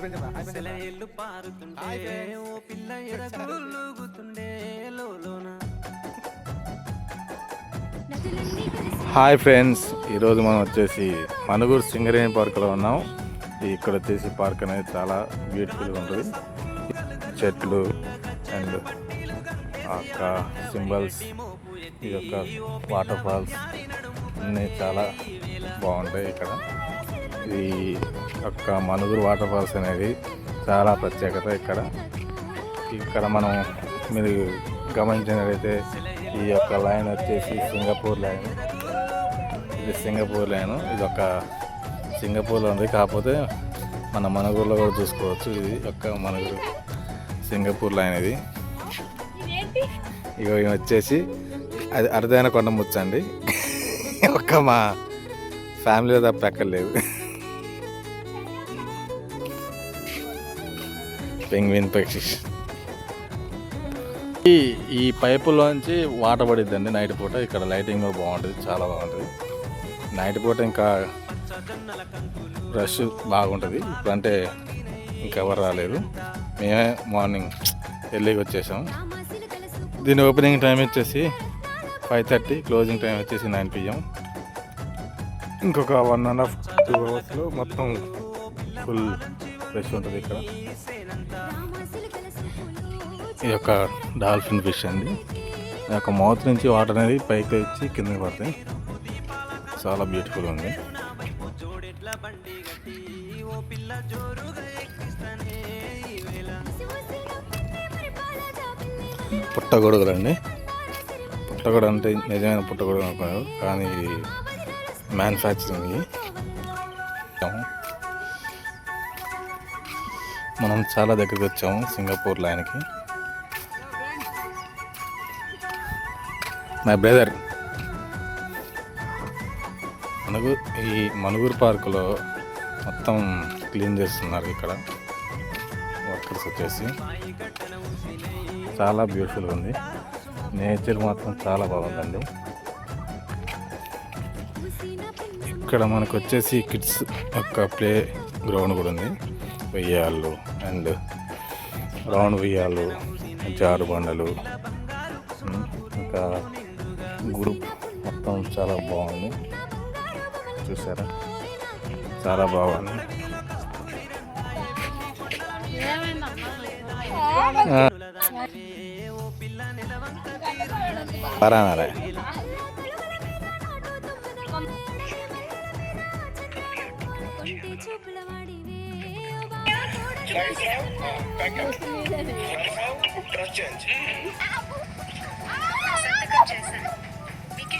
సెలయేళ్ళు ఓ పిల్ల hi friends ఈరోజు మనం వచ్చేసి మనుగూరు సింగరేణి పార్క్లో ఉన్నాం. ఇక్కడ వచ్చేసి పార్క్ అనేది చాలా బ్యూటిఫుల్గా ఉంటుంది. చెట్లు అండ్ యొక్క సింబల్స్ ఈ యొక్క వాటర్ ఫాల్స్ అన్నీ చాలా బాగుంటాయి ఇక్కడ. ఈ యొక్క మనుగురు వాటర్ ఫాల్స్ అనేది చాలా ప్రత్యేకత ఇక్కడ. ఇక్కడ మనం మీరు గమనించినట్లయితే ఈ యొక్క లైన్ వచ్చేసి సింగపూర్ లైన్. ఇది సింగపూర్ లైన్. ఇది ఒక సింగపూర్లో ఉంది. కాకపోతే మన మనుగురులో కూడా చూసుకోవచ్చు. ఇది యొక్క మనుగురు సింగపూర్ లైన్ ఇది. ఇక వచ్చేసి అది అరుదైన కొండ ముచ్చండి. ఒక్క మా ఫ్యామిలీలో తప్ప ఎక్కర్లేదు పెంగ్విన్ పక్షి. ఈ ఈ పైపులోంచి వాటర్ పడిద్దండి నైట్ పూట. ఇక్కడ లైటింగ్ బాగుంటుంది చాలా బాగుంటుంది. నైట్ పూట ఇంకా రష్ బాగుంటుంది. ఇప్పుడంటే ఇంకెవరు రాలేదు. మేమే మార్నింగ్ ఎర్లీగా వచ్చేసాం. దీని ఓపెనింగ్ టైం వచ్చేసి ఫైవ్ థర్టీ క్లోజింగ్ టైం వచ్చేసి నైన్ పిఎం. ఇంకొక వన్ అండ్ హాఫ్ టూ అవర్స్లో మొత్తం ఫుల్ ఫ్రెష్ ఉంటుంది ఇక్కడ. ఈ యొక్క డాల్ఫిన్ ఫిష్ అండి. ఈ యొక్క మౌత్ నుంచి వాటర్ అనేది పైకి వచ్చి కిందకి పడతాయి. చాలా బ్యూటిఫుల్ ఉంది. పుట్టగొడుగులు అండి పుట్టగొడు అంటే నిజమైన పుట్టగొడుగు అనుకున్నారు కానీ మ్యానుఫ్యాక్చరింగ్ మనం చాలా దగ్గరికి వచ్చాము సింగపూర్ లైన్కి మై బ్రదర్. మనుగు ఈ మనుగురు పార్కులో మొత్తం క్లీన్ చేస్తున్నారు ఇక్కడ. వర్కర్స్ వచ్చేసి. చాలా బ్యూటిఫుల్గా ఉంది. నేచర్ మాత్రం చాలా బాగుందండి. ఇక్కడ మనకు వచ్చేసి కిడ్స్ యొక్క ప్లే గ్రౌండ్ కూడా ఉంది. వెయ్యాళ్ళు అండ్ రౌండ్ ఉయ్యాలు జారు బండలు ఇంకా గ్రూప్ మొత్తం చాలా బాగుంది. చూసారా? చాలా బాగుంది. పరానారా సంతకం చేశాను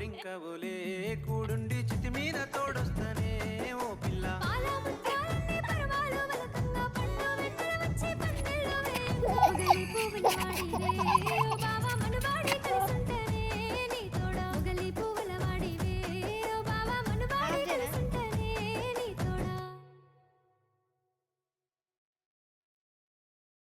గోరింకవులే కూడుండి చితి మీద తోడొస్తనే ఓ పిల్ల. పువ్వులు